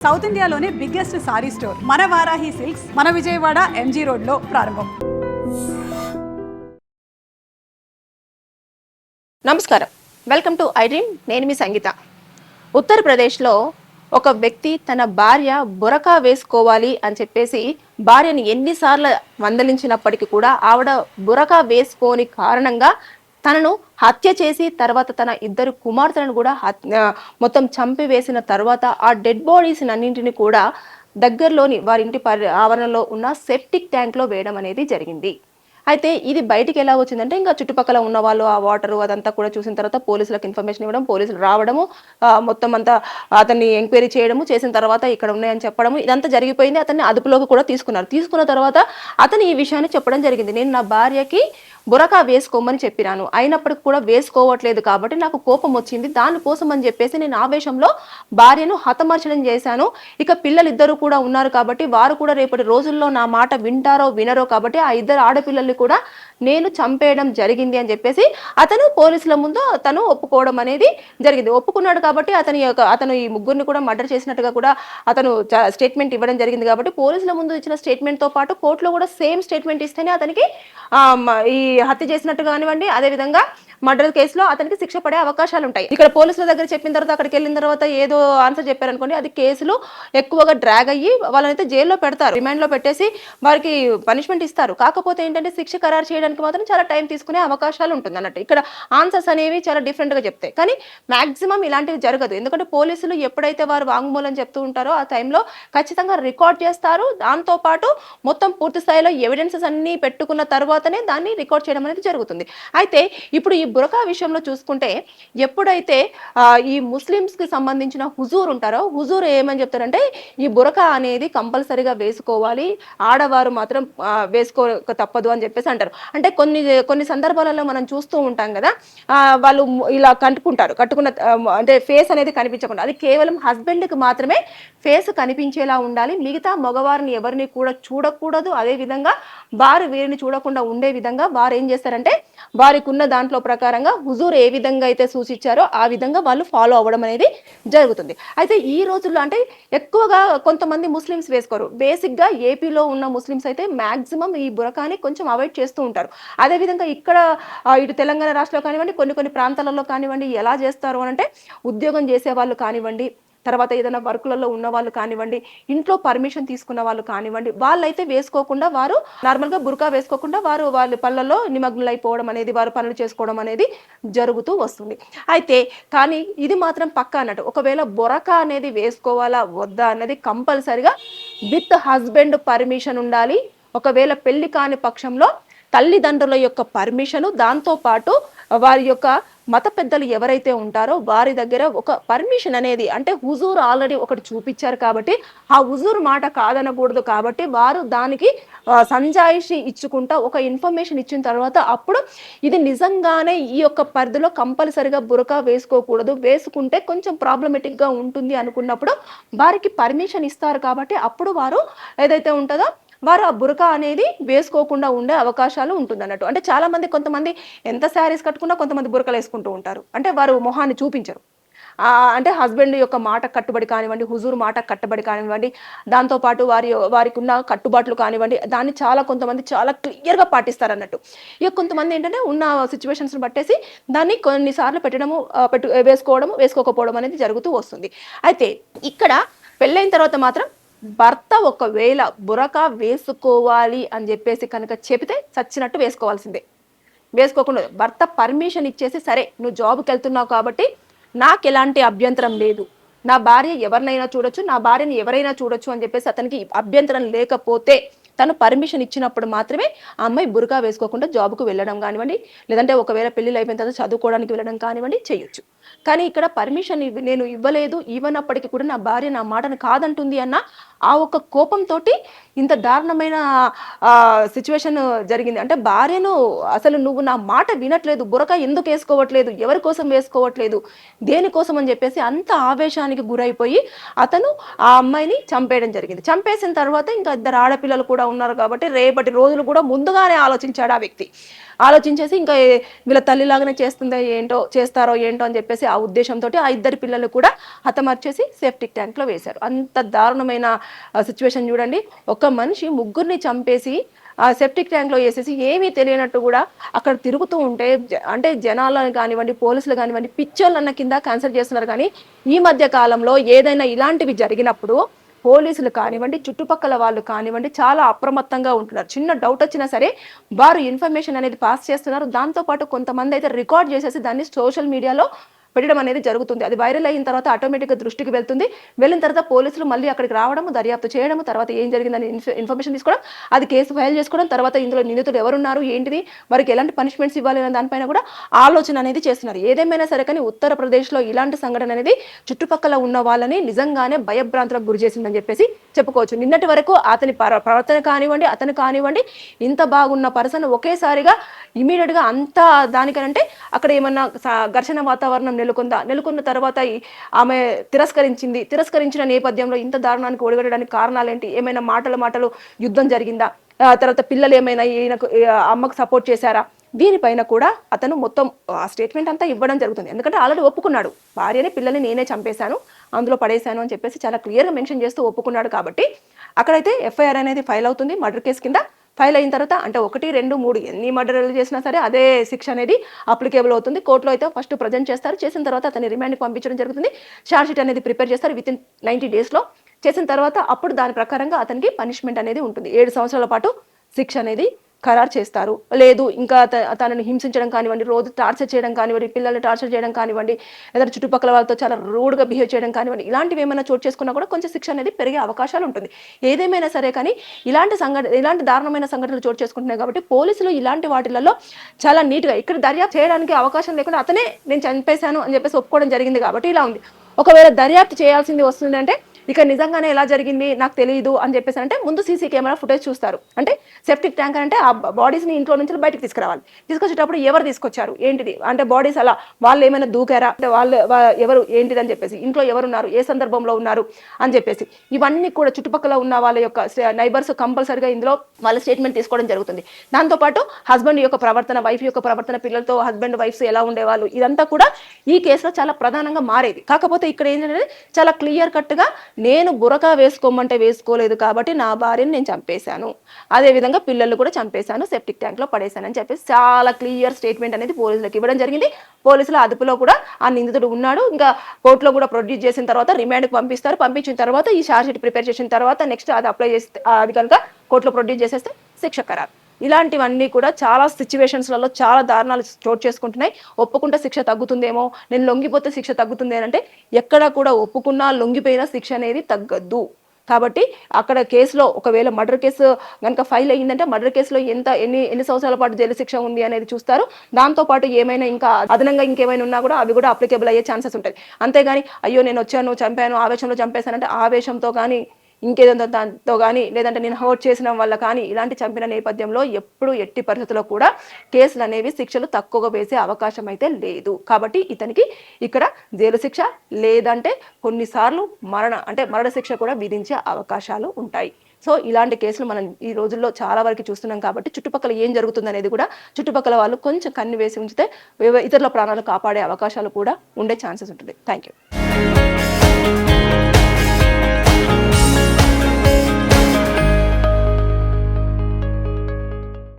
South ఇండియాలోనే biggest sorry store మన Varahi silks మన విజయవాడ ఎంజీ రోడ్లో ప్రారంభం. నమస్కారం. వెల్కమ్ టు ఐ డ్రీమ్ నేను మీ సంగీత. ఉత్తరప్రదేశ్లో ఒక వ్యక్తి తన భార్య బురకా వేసుకోవాలి అని చెప్పేసి భార్యని ఎన్నిసార్లు మందలించినప్పటికీ కూడా ఆవిడ బురకా వేసుకోని కారణంగా తనను హత్య చేసి తర్వాత తన ఇద్దరు కుమార్తెలను కూడా మొత్తం చంపివేసిన తర్వాత ఆ డెడ్ బాడీస్ అన్నింటిని కూడా దగ్గరలోని వారి ఇంటి పరి ఆవరణలో ఉన్న సెప్టిక్ ట్యాంక్లో వేయడం అనేది జరిగింది. అయితే ఇది బయటికి ఎలా వచ్చిందంటే ఇంకా చుట్టుపక్కల ఉన్న వాళ్ళు ఆ వాటర్ అదంతా కూడా చూసిన తర్వాత పోలీసులకు ఇన్ఫర్మేషన్ ఇవ్వడం పోలీసులు రావడము మొత్తం అంతా అతన్ని ఎంక్వైరీ చేయడము చేసిన తర్వాత ఇక్కడ ఉన్నాయని చెప్పడము ఇదంతా జరిగిపోయింది. అతన్ని అదుపులోకి కూడా తీసుకున్నారు. తీసుకున్న తర్వాత అతను ఈ విషయాన్ని చెప్పడం జరిగింది. నేను నా భార్యకి బురకా వేసుకోమని చెప్పినాను. అయినప్పటికి కూడా వేసుకోవట్లేదు కాబట్టి నాకు కోపం వచ్చింది. దానికోసం అని చెప్పేసి నేను ఆవేశంలో భార్యను హతమార్చడం చేశాను. ఇక పిల్లలిద్దరూ కూడా ఉన్నారు కాబట్టి వారు కూడా రేపటి రోజుల్లో నా మాట వింటారో వినరో కాబట్టి ఆ ఇద్దరు ఆడపిల్లల్ని కూడా నేను చంపేయడం జరిగింది అని చెప్పేసి అతను పోలీసుల ముందు తను ఒప్పుకోవడం అనేది జరిగింది. ఒప్పుకున్నాడు కాబట్టి అతని యొక్క అతను ఈ ముగ్గురిని కూడా మర్డర్ చేసినట్టుగా కూడా అతను స్టేట్మెంట్ ఇవ్వడం జరిగింది కాబట్టి పోలీసుల ముందు ఇచ్చిన స్టేట్మెంట్తో పాటు కోర్టులో కూడా సేమ్ స్టేట్మెంట్ ఇస్తేనే అతనికి ఈ హత్య చేసినట్టు కానివ్వండి అదే విధంగా మర్డర్ కేసులో అతనికి శిక్ష పడే అవకాశాలు ఉంటాయి. ఇక్కడ పోలీసుల దగ్గర చెప్పిన తర్వాత అక్కడికి వెళ్ళిన తర్వాత ఏదో ఆన్సర్ చెప్పారనుకోండి అది కేసులు ఎక్కువగా డ్రాగ్ అయ్యి వాళ్ళనైతే జైల్లో పెడతారు. రిమాండ్లో పెట్టేసి వారికి పనిష్మెంట్ ఇస్తారు. కాకపోతే ఏంటంటే శిక్ష ఖరారు చేయడానికి మాత్రం చాలా టైం తీసుకునే అవకాశాలు ఉంటుంది అన్నట్టు. ఇక్కడ ఆన్సర్స్ అనేవి చాలా డిఫరెంట్గా చెప్తాయి. కానీ మాక్సిమం ఇలాంటివి జరగదు. ఎందుకంటే పోలీసులు ఎప్పుడైతే వారు వాంగ్మూలం చెప్తూ ఉంటారో ఆ టైంలో ఖచ్చితంగా రికార్డ్ చేస్తారు. దాంతో పాటు మొత్తం పూర్తి స్థాయిలో ఎవిడెన్సెస్ అన్ని పెట్టుకున్న తర్వాతనే దాన్ని రికార్డ్ చేయడం అనేది జరుగుతుంది. అయితే ఇప్పుడు ఈ బురకా విషయంలో చూసుకుంటే ఎప్పుడైతే ఈ ముస్లిమ్స్కి సంబంధించిన హుజూర్ ఉంటారో హుజూర్ ఏమని చెప్తారంటే ఈ బురకా అనేది కంపల్సరీగా వేసుకోవాలి ఆడవారు మాత్రం వేసుకోక తప్పదు అని చెప్పేసి అంటారు. అంటే కొన్ని కొన్ని సందర్భాలలో మనం చూస్తూ ఉంటాం కదా వాళ్ళు ఇలా కట్టుకుంటారు. కట్టుకున్న అంటే ఫేస్ అనేది కనిపించకుండా. అది కేవలం హస్బెండ్కి మాత్రమే ఫేస్ కనిపించేలా ఉండాలి. మిగతా మగవారిని ఎవరిని కూడా చూడకూడదు. అదే విధంగా వారు వీరిని చూడకుండా ఉండే విధంగా వారు ఏం చేస్తారంటే వారికి ఉన్న దాంట్లో ప్రకారంగా హుజూర్ ఏ విధంగా అయితే సూచించారో ఆ విధంగా వాళ్ళు ఫాలో అవ్వడం అనేది జరుగుతుంది. అయితే ఈ రోజుల్లో అంటే ఎక్కువగా కొంతమంది ముస్లిమ్స్ వేసుకోరు. బేసిక్గా ఏపీలో ఉన్న ముస్లిమ్స్ అయితే మాక్సిమం ఈ బురకాని కొంచెం అవాయిడ్ చేస్తూ ఉంటారు. అదే విధంగా ఇక్కడ ఇటు తెలంగాణ రాష్ట్రంలో కానివ్వండి కొన్ని కొన్ని ప్రాంతాలలో కానివ్వండి ఎలా చేస్తారు అని అంటే ఉద్యోగం చేసే వాళ్ళు కానివ్వండి తర్వాత ఏదైనా వర్కులలో ఉన్న వాళ్ళు కానివ్వండి ఇంట్లో పర్మిషన్ తీసుకున్న వాళ్ళు కానివ్వండి వాళ్ళైతే వేసుకోకుండా వారు నార్మల్గా బురకా వేసుకోకుండా వారు వాళ్ళ పనులలో నిమగ్నలైపోవడం అనేది వారు పనులు చేసుకోవడం అనేది జరుగుతూ వస్తుంది. అయితే కానీ ఇది మాత్రం పక్కా అన్నట్టు. ఒకవేళ బొరకా అనేది వేసుకోవాలా వద్దా అనేది కంపల్సరిగా విత్ హస్బెండ్ పర్మిషన్ ఉండాలి. ఒకవేళ పెళ్ళి కాని పక్షంలో తల్లిదండ్రుల యొక్క పర్మిషను దాంతోపాటు వారి యొక్క మత పెద్దలు ఎవరైతే ఉంటారో వారి దగ్గర ఒక పర్మిషన్ అనేది అంటే హుజూర్ ఆల్రెడీ ఒకటి చూపించారు కాబట్టి ఆ హుజూర్ మాట కాదనకూడదు కాబట్టి వారు దానికి సంజాయిషి ఇచ్చుకుంటా ఒక ఇన్ఫర్మేషన్ ఇచ్చిన తర్వాత అప్పుడు ఇది నిజంగానే ఈ యొక్క పరిధిలో కంపల్సరిగా బురకా వేసుకోకూడదు వేసుకుంటే కొంచెం ప్రాబ్లమెటిక్గా ఉంటుంది అనుకున్నప్పుడు వారికి పర్మిషన్ ఇస్తారు కాబట్టి అప్పుడు వారు ఏదైతే ఉంటుందో వారు ఆ బురకా అనేది వేసుకోకుండా ఉండే అవకాశాలు ఉంటుంది అన్నట్టు అంటే చాలా మంది కొంతమంది ఎంత శారీస్ కట్టుకున్నా కొంతమంది బురకలు వేసుకుంటూ ఉంటారు. అంటే వారు మొహాన్ని చూపించరు. అంటే హస్బెండ్ యొక్క మాట కట్టుబడి కానివ్వండి హుజూర్ మాట కట్టుబడి కానివ్వండి దాంతోపాటు వారి వారికి ఉన్న కట్టుబాట్లు కానివ్వండి దాన్ని చాలా కొంతమంది చాలా క్లియర్గా పాటిస్తారు అన్నట్టు ఇక కొంతమంది ఏంటంటే ఉన్న సిచ్యువేషన్స్ని బట్టేసి దాన్ని కొన్నిసార్లు పెట్టడము పెట్టు వేసుకోవడము వేసుకోకపోవడం అనేది జరుగుతూ వస్తుంది. అయితే ఇక్కడ పెళ్ళైన తర్వాత మాత్రం భర్త ఒకవేళ బురక వేసుకోవాలి అని చెప్పేసి కనుక చెబితే చచ్చినట్టు వేసుకోవాల్సిందే. వేసుకోకుండా భర్త పర్మిషన్ ఇచ్చేసి సరే నువ్వు జాబ్కి వెళ్తున్నావు కాబట్టి నాకు ఎలాంటి అభ్యంతరం లేదు. నా భార్య ఎవరినైనా చూడొచ్చు నా భార్యని ఎవరైనా చూడొచ్చు అని చెప్పేసి అతనికి అభ్యంతరం లేకపోతే తను పర్మిషన్ ఇచ్చినప్పుడు మాత్రమే ఆ అమ్మాయి బురకా వేసుకోకుండా జాబ్కు వెళ్ళడం కానివ్వండి లేదంటే ఒకవేళ పెళ్ళి అయిపోయిన తర్వాత చదువుకోవడానికి వెళ్ళడం కానివ్వండి చేయొచ్చు. కానీ ఇక్కడ పర్మిషన్ నేను ఇవ్వలేదు ఇవ్వనప్పటికీ కూడా నా భార్య నా మాటను కాదంటుంది అన్న ఆ ఒక్క కోపంతో ఇంత దారుణమైన సిచ్యువేషన్ జరిగింది. అంటే భార్యను అసలు నువ్వు నా మాట వినట్లేదు బురక ఎందుకు వేసుకోవట్లేదు ఎవరి కోసం వేసుకోవట్లేదు దేనికోసం అని చెప్పేసి అంత ఆవేశానికి గురైపోయి అతను ఆ అమ్మాయిని చంపేయడం జరిగింది. చంపేసిన తర్వాత ఇంకా ఇద్దరు ఆడపిల్లలు కూడా ఉన్నారు కాబట్టి రేపటి రోజులు కూడా ముందుగానే ఆలోచించాడు ఆ వ్యక్తి. ఆలోచించేసి ఇంకా వీళ్ళ తల్లిలాగానే చేస్తుందో ఏంటో చేస్తారో ఏంటో అని చెప్పి చెప్పేసి ఆ ఉద్దేశంతో ఆ ఇద్దరు పిల్లలు కూడా హతమర్చేసి సేఫ్టీ ట్యాంక్లో వేశారు. అంత దారుణమైన సిచ్యువేషన్ చూడండి. ఒక మనిషి ముగ్గురిని చంపేసి ఆ సెప్టిక్ ట్యాంక్లో వేసేసి ఏమీ తెలియనట్టు కూడా అక్కడ తిరుగుతూ ఉంటే అంటే జనాలను కానివ్వండి పోలీసులు కానివ్వండి పిచ్చోళ్ళు అన్న కింద క్యాన్సర్ చేస్తున్నారు. కానీ ఈ మధ్య కాలంలో ఏదైనా ఇలాంటివి జరిగినప్పుడు పోలీసులు కానివ్వండి చుట్టుపక్కల వాళ్ళు కానివ్వండి చాలా అప్రమత్తంగా ఉంటున్నారు. చిన్న డౌట్ వచ్చినా సరే వారు ఇన్ఫర్మేషన్ అనేది పాస్ చేస్తున్నారు. దాంతోపాటు కొంతమంది అయితే రికార్డ్ చేసేసి దాన్ని సోషల్ మీడియాలో పెట్టడం అనేది జరుగుతుంది. అది వైరల్ అయిన తర్వాత ఆటోమేటిక్గా దృష్టికి వెళ్తుంది. వెళ్ళిన తర్వాత పోలీసులు మళ్ళీ అక్కడికి రావడం దర్యాప్తు చేయడం తర్వాత ఏం జరిగిందని ఇన్ఫర్మేషన్ తీసుకోవడం అది కేసు ఫైల్ చేసుకోవడం తర్వాత ఇందులో నిందితులు ఎవరున్నారు ఏంటిది వారికి ఎలాంటి పనిష్మెంట్స్ ఇవ్వాలి అనే దానిపైన కూడా ఆలోచన అనేది చేస్తున్నారు. ఏదేమైనా సరే కానీ ఉత్తరప్రదేశ్లో ఇలాంటి సంఘటన అనేది చుట్టుపక్కల ఉన్న వాళ్ళని నిజంగానే భయభ్రాంతులకు గురి చేసిందని చెప్పేసి చెప్పుకోవచ్చు. నిన్నటి వరకు అతని పర- ప్రవర్తన కానివ్వండి అతను కానివ్వండి ఇంత బాగున్న పర్సన్ ఒకేసారిగా ఇమీడియట్గా అంత దానికనంటే అక్కడ ఏమన్నా ఘర్షణ వాతావరణం నెలకొందా? నెలకొన్న తర్వాత ఆమె తిరస్కరించింది. తిరస్కరించిన నేపథ్యంలో ఇంత దారుణానికి ఒడిగడడానికి కారణాలేంటి? ఏమైనా మాటల మాటలు? యుద్ధం జరిగిందా? తర్వాత పిల్లలు ఏమైనా ఈయనకు అమ్మకు సపోర్ట్ చేశారా? దీనిపైన కూడా అతను మొత్తం ఆ స్టేట్మెంట్ అంతా ఇవ్వడం జరుగుతుంది. ఎందుకంటే ఆల్రెడీ ఒప్పుకున్నాడు. భార్యని పిల్లల్ని నేనే చంపేశాను. అందులో పడేశాను అని చెప్పేసి చాలా క్లియర్గా మెన్షన్ చేస్తూ ఒప్పుకున్నాడు కాబట్టి అక్కడైతే ఎఫ్ఐఆర్ అనేది ఫైల్ అవుతుంది మర్డర్ కేసు కింద. ఫైల్ అయిన తర్వాత అంటే ఒకటి రెండు మూడు ఎన్ని మర్డర్లు చేసినా సరే అదే శిక్ష అనేది అప్లికేబుల్ అవుతుంది. కోర్టులో అయితే ఫస్ట్ ప్రజెంట్ చేస్తారు. చేసిన తర్వాత అతని రిమాండ్కి పంపించడం జరుగుతుంది. ఛార్జ్ షీట్ అనేది ప్రిపేర్ చేస్తారు విత్ ఇన్ నైంటీ డేస్లో చేసిన తర్వాత అప్పుడు దాని ప్రకారంగా అతనికి పనిష్మెంట్ అనేది ఉంటుంది. ఏడు సంవత్సరాల పాటు శిక్ష అనేది ఖరారు చేస్తారు. లేదు ఇంకా తనని హింసించడం కానివ్వండి రోజు టార్చర్ చేయడం కానివ్వండి పిల్లల్ని టార్చర్ చేయడం కానివ్వండి లేదా చుట్టుపక్కల వాళ్ళతో చాలా రూడ్గా బిహేవ్ చేయడం కానివ్వండి ఇలాంటివి ఏమైనా చోటు చేసుకున్నా కూడా కొంచెం శిక్ష అనేది పెరిగే అవకాశాలు ఉంటుంది. ఏదేమైనా సరే కానీ ఇలాంటి సంఘటన ఇలాంటి దారుణమైన సంఘటనలు చోటు చేసుకుంటున్నాయి కాబట్టి పోలీసులు ఇలాంటి వాటిలలో చాలా నీట్గా ఇక్కడ దర్యాప్తు చేయడానికి అవకాశం లేకుండా అతనే నేను చంపేశాను అని చెప్పేసి ఒప్పుకోవడం జరిగింది కాబట్టి ఇలా ఉంది. ఒకవేళ దర్యాప్తు చేయాల్సింది వస్తుందంటే ఇక నిజంగానే ఎలా జరిగింది నాకు తెలియదు అని చెప్పేసి అంటే ముందు సీసీ కెమెరా ఫుటేజ్ చూస్తారు. అంటే సెప్టిక్ ట్యాంక్ అంటే ఆ బాడీస్ని ఇంట్లో నుంచి బయటకు తీసుకురావాలి. తీసుకొచ్చేటప్పుడు ఎవరు తీసుకొచ్చారు? ఏంటిది? అంటే బాడీస్ అలా వాళ్ళు ఏమైనా దూకారా? అంటే వాళ్ళు ఎవరు ఏంటిది అని చెప్పేసి. ఇంట్లో ఎవరు ఉన్నారు ఏ సందర్భంలో ఉన్నారు? అని చెప్పేసి. ఇవన్నీ కూడా చుట్టుపక్కల ఉన్న వాళ్ళ యొక్క నైబర్స్ కంపల్సరిగా ఇందులో వాళ్ళ స్టేట్మెంట్ తీసుకోవడం జరుగుతుంది. దాంతోపాటు హస్బెండ్ యొక్క ప్రవర్తన వైఫ్ యొక్క ప్రవర్తన పిల్లలతో హస్బెండ్ వైఫ్స్ ఎలా ఉండేవాళ్ళు? ఇదంతా కూడా ఈ కేసులో చాలా ప్రధానంగా మారేది. కాకపోతే ఇక్కడ ఏంటంటే చాలా క్లియర్ కట్గా నేను బురకా వేసుకోమంటే వేసుకోలేదు కాబట్టి నా భార్యని నేను చంపేశాను. అదేవిధంగా పిల్లలు కూడా చంపేశాను సెప్టిక్ ట్యాంక్లో పడేశానని చెప్పేసి చాలా క్లియర్ స్టేట్మెంట్ అనేది పోలీసులకు ఇవ్వడం జరిగింది. పోలీసుల అదుపులో కూడా ఆ నిందితుడు ఉన్నాడు. ఇంకా కోర్టులో కూడా ప్రొడ్యూస్ చేసిన తర్వాత రిమాండ్కి పంపిస్తారు. పంపించిన తర్వాత ఈ ఛార్జ్ షీట్ ప్రిపేర్ చేసిన తర్వాత నెక్స్ట్ అది అప్లై చేస్తే అది కనుక కోర్టులో ప్రొడ్యూస్ చేసేస్తే శిక్ష ఖరారు. ఇలాంటివన్నీ కూడా చాలా సిచ్యువేషన్స్లలో చాలా దారుణాలు చోటు చేసుకుంటున్నాయి. ఒప్పుకుంటే శిక్ష తగ్గుతుందేమో? నేను లొంగిపోతే శిక్ష తగ్గుతుంది అంటే ఎక్కడ కూడా ఒప్పుకున్నా లొంగిపోయినా శిక్ష అనేది తగ్గద్దు కాబట్టి అక్కడ కేసులో ఒకవేళ మర్డర్ కేసు కనుక ఫైల్ అయ్యిందంటే మర్డర్ కేసులో ఎంత ఎన్ని ఎన్ని సంవత్సరాల పాటు జైలు శిక్ష ఉంది అనేది చూస్తారు. దాంతో పాటు ఏమైనా ఇంకా అదనంగా ఇంకేమైనా ఉన్నా కూడా అవి కూడా అప్లికేబుల్ అయ్యే ఛాన్సెస్ ఉంటాయి. అంతేగాని అయ్యో నేను వచ్చాను చంపాను ఆవేశంలో చంపేశానంటే ఆవేశంతో కానీ ఇంకేదో దాంతో కానీ లేదంటే నేను హోట్ చేసిన వల్ల కానీ ఇలాంటి చంపిన నేపథ్యంలో ఎప్పుడు ఎట్టి పరిస్థితుల్లో కూడా కేసులు అనేవి శిక్షలు తక్కువగా వేసే అవకాశం అయితే లేదు. కాబట్టి ఇతనికి ఇక్కడ జైలు శిక్ష లేదంటే కొన్నిసార్లు మరణ అంటే మరణ శిక్ష కూడా విధించే అవకాశాలు ఉంటాయి. సో ఇలాంటి కేసులు మనం ఈ రోజుల్లో చాలా వరకు చూస్తున్నాం కాబట్టి చుట్టుపక్కల ఏం జరుగుతుంది అనేది కూడా చుట్టుపక్కల వాళ్ళు కొంచెం కన్ను వేసి ఉంచితే ఇతరుల ప్రాణాలు కాపాడే అవకాశాలు కూడా ఉండే ఛాన్సెస్ ఉంటుంది. Thank you